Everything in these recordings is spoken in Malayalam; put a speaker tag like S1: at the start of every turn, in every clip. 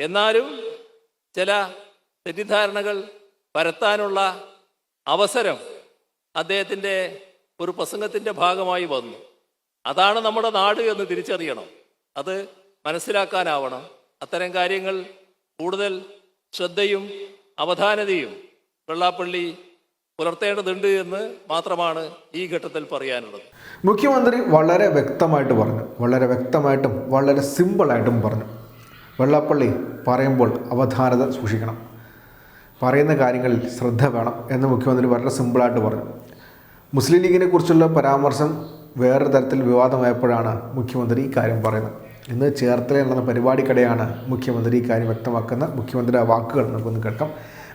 S1: എന്നാലും ചില തെറ്റിദ്ധാരണകൾ പരത്താനുള്ള അവസരം അദ്ദേഹത്തിന്റെ ഒരു പ്രസംഗത്തിന്റെ ഭാഗമായി വന്നു. അതാണ് നമ്മുടെ നാട് എന്ന് തിരിച്ചറിയണം. അത് മനസ്സിലാക്കാനാവണം. അത്തരം കാര്യങ്ങൾ കൂടുതൽ ശ്രദ്ധയും അവധാനതയും വെള്ളാപ്പള്ളി പുലർത്തേണ്ടതുണ്ട് എന്ന് മാത്രമാണ് ഈ ഘട്ടത്തിൽ പറയാനുള്ളത്.
S2: മുഖ്യമന്ത്രി വളരെ വ്യക്തമായിട്ട് പറഞ്ഞു. വളരെ വ്യക്തമായിട്ടും വളരെ സിമ്പിളായിട്ടും പറഞ്ഞു. വെള്ളാപ്പള്ളി പറയുമ്പോൾ അവധാനത സൂക്ഷിക്കണം. പറയുന്ന കാര്യങ്ങളിൽ ശ്രദ്ധ വേണം എന്ന് മുഖ്യമന്ത്രി വളരെ സിമ്പിളായിട്ട് പറഞ്ഞു. മുസ്ലിം ലീഗിനെ കുറിച്ചുള്ള പരാമർശം വേറൊരു തരത്തിൽ വിവാദമായപ്പോഴാണ് മുഖ്യമന്ത്രി ഈ കാര്യം പറയുന്നത്. ഇന്ന് ചേർത്തല നടന്ന പരിപാടിക്കിടെയാണ് മുഖ്യമന്ത്രി ഇക്കാര്യം കാര്യം വ്യക്തമാക്കുന്ന മുഖ്യമന്ത്രിയുടെ വാക്കുകൾ നമുക്കൊന്ന് കേൾക്കാം.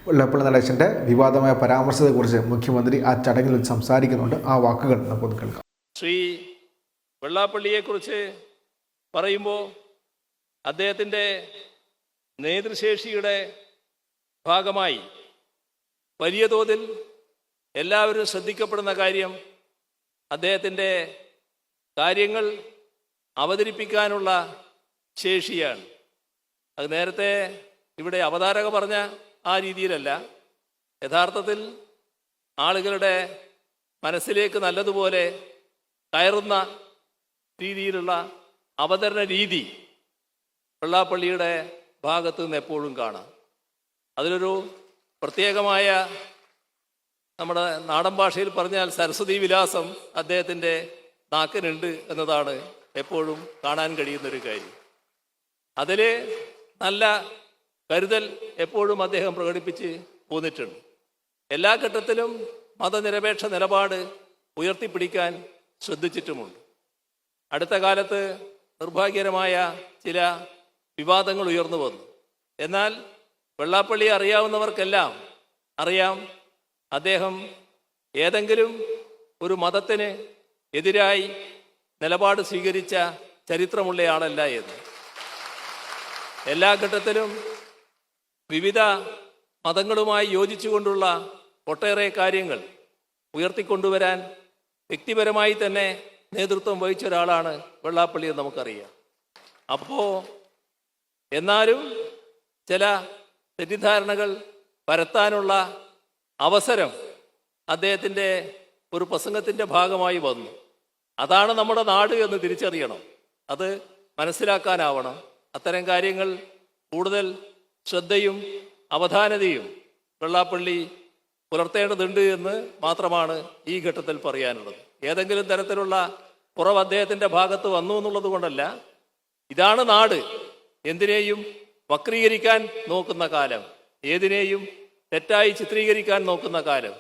S2: വെള്ളപ്പള്ളി നടേശന്റെ വിവാദമായ പരാമർശത്തെക്കുറിച്ച് മുഖ്യമന്ത്രി ആ ചടങ്ങിൽ സംസാരിക്കുന്നുണ്ട്. ആ വാക്കുകൾ നമുക്കൊന്ന് കേൾക്കാം.
S1: ശ്രീ വെള്ളാപ്പള്ളിയെക്കുറിച്ച് പറയുമ്പോൾ അദ്ദേഹത്തിന്റെ നേതൃശേഷിയുടെ ഭാഗമായി വലിയ തോതിൽ എല്ലാവരും ശ്രദ്ധിക്കപ്പെടുന്ന കാര്യം അദ്ദേഹത്തിന്റെ കാര്യങ്ങൾ അവതരിപ്പിക്കാനുള്ള ശേഷിയാണ്. അത് നേരത്തെ ഇവിടെ അവതാരക പറഞ്ഞ ആ രീതിയിലല്ല. യഥാർത്ഥത്തിൽ ആളുകളുടെ മനസ്സിലേക്ക് നല്ലതുപോലെ കയറുന്ന രീതിയിലുള്ള അവതരണ രീതി വെള്ളാപ്പള്ളിയുടെ ഭാഗത്ത് നിന്ന് എപ്പോഴും കാണാം. അതിലൊരു പ്രത്യേകമായ നമ്മുടെ നാടൻ ഭാഷയിൽ പറഞ്ഞാൽ സരസ്വതി വിലാസം അദ്ദേഹത്തിന്റെ നാക്കിനുണ്ട് എന്നതാണ് എപ്പോഴും കാണാൻ കഴിയുന്നൊരു കാര്യം. അതിൽ നല്ല കരുതൽ എപ്പോഴും അദ്ദേഹം പ്രകടിപ്പിച്ച് പോന്നിട്ടുണ്ട്. എല്ലാ ഘട്ടത്തിലും മതനിരപേക്ഷ നിലപാട് ഉയർത്തിപ്പിടിക്കാൻ ശ്രദ്ധിച്ചിട്ടുമുണ്ട്. അടുത്ത കാലത്ത് നിർഭാഗ്യകരമായ ചില വിവാദങ്ങൾ ഉയർന്നു വന്നു. എന്നാൽ വെള്ളാപ്പള്ളി അറിയാവുന്നവർക്കെല്ലാം അറിയാം അദ്ദേഹം ഏതെങ്കിലും ഒരു മതത്തിന് എതിരായി നിലപാട് സ്വീകരിച്ച ചരിത്രമുള്ളയാളല്ല എന്ന്. എല്ലാ ഘട്ടത്തിലും വിവിധ മതങ്ങളുമായി യോജിച്ചുകൊണ്ടുള്ള ഒട്ടേറെ കാര്യങ്ങൾ ഉയർത്തിക്കൊണ്ടുവരാൻ വ്യക്തിപരമായി തന്നെ നേതൃത്വം വഹിച്ച ഒരാളാണ് വെള്ളാപ്പള്ളി എന്ന് നമുക്കറിയാം. അപ്പോൾ എന്നാലും ചില തെറ്റിദ്ധാരണകൾ പരത്താനുള്ള അവസരം അദ്ദേഹത്തിന്റെ ഒരു പ്രസംഗത്തിന്റെ ഭാഗമായി വന്നു. അതാണ് നമ്മുടെ നാട് എന്ന് തിരിച്ചറിയണം. അത് മനസ്സിലാക്കാനാവണം. അത്തരം കാര്യങ്ങൾ കൂടുതൽ ശ്രദ്ധയും അവധാനതയും വെള്ളാപ്പള്ളി പുലർത്തേണ്ടതുണ്ട് എന്ന് മാത്രമാണ് ഈ ഘട്ടത്തിൽ പറയാനുള്ളത്. ഏതെങ്കിലും തരത്തിലുള്ള കുറവ് അദ്ദേഹത്തിന്റെ ഭാഗത്ത് വന്നു എന്നുള്ളത് കൊണ്ടല്ല. ഇതാണ് നാട്. എന്തിനേയും വക്രീകരിക്കാൻ നോക്കുന്ന കാലം ഏതിനേയും തെറ്റായി ചിത്രീകരിക്കാൻ നോക്കുന്ന കാലം.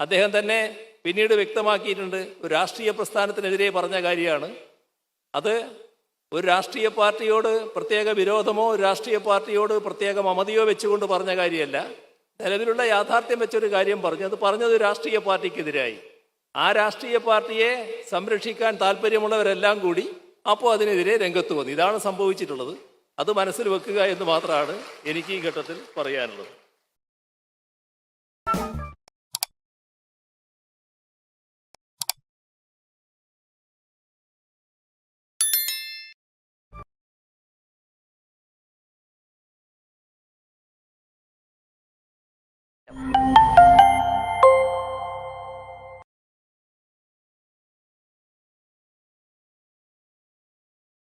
S1: അദ്ദേഹം തന്നെ പിന്നീട് വ്യക്തമാക്കിയിട്ടുണ്ട് ഒരു രാഷ്ട്രീയ പ്രസ്ഥാനത്തിനെതിരെ പറഞ്ഞ കാര്യമാണ്. അത് ഒരു രാഷ്ട്രീയ പാർട്ടിയോട് പ്രത്യേക വിരോധമോ ഒരു രാഷ്ട്രീയ പാർട്ടിയോട് പ്രത്യേക മമതയോ വെച്ചുകൊണ്ട് പറഞ്ഞ കാര്യമല്ല. നിലവിലുള്ള യാഥാർത്ഥ്യം വെച്ചൊരു കാര്യം പറഞ്ഞു. അത് പറഞ്ഞത് രാഷ്ട്രീയ പാർട്ടിക്കെതിരായി. ആ രാഷ്ട്രീയ പാർട്ടിയെ സംരക്ഷിക്കാൻ താല്പര്യമുള്ളവരെല്ലാം കൂടി അപ്പോൾ അതിനെതിരെ രംഗത്ത് വന്നു. ഇതാണ് സംഭവിച്ചിട്ടുള്ളത്. അത് മനസ്സിൽ വെക്കുക എന്ന് മാത്രമാണ് എനിക്ക് ഈ ഘട്ടത്തിൽ പറയാനുള്ളത്.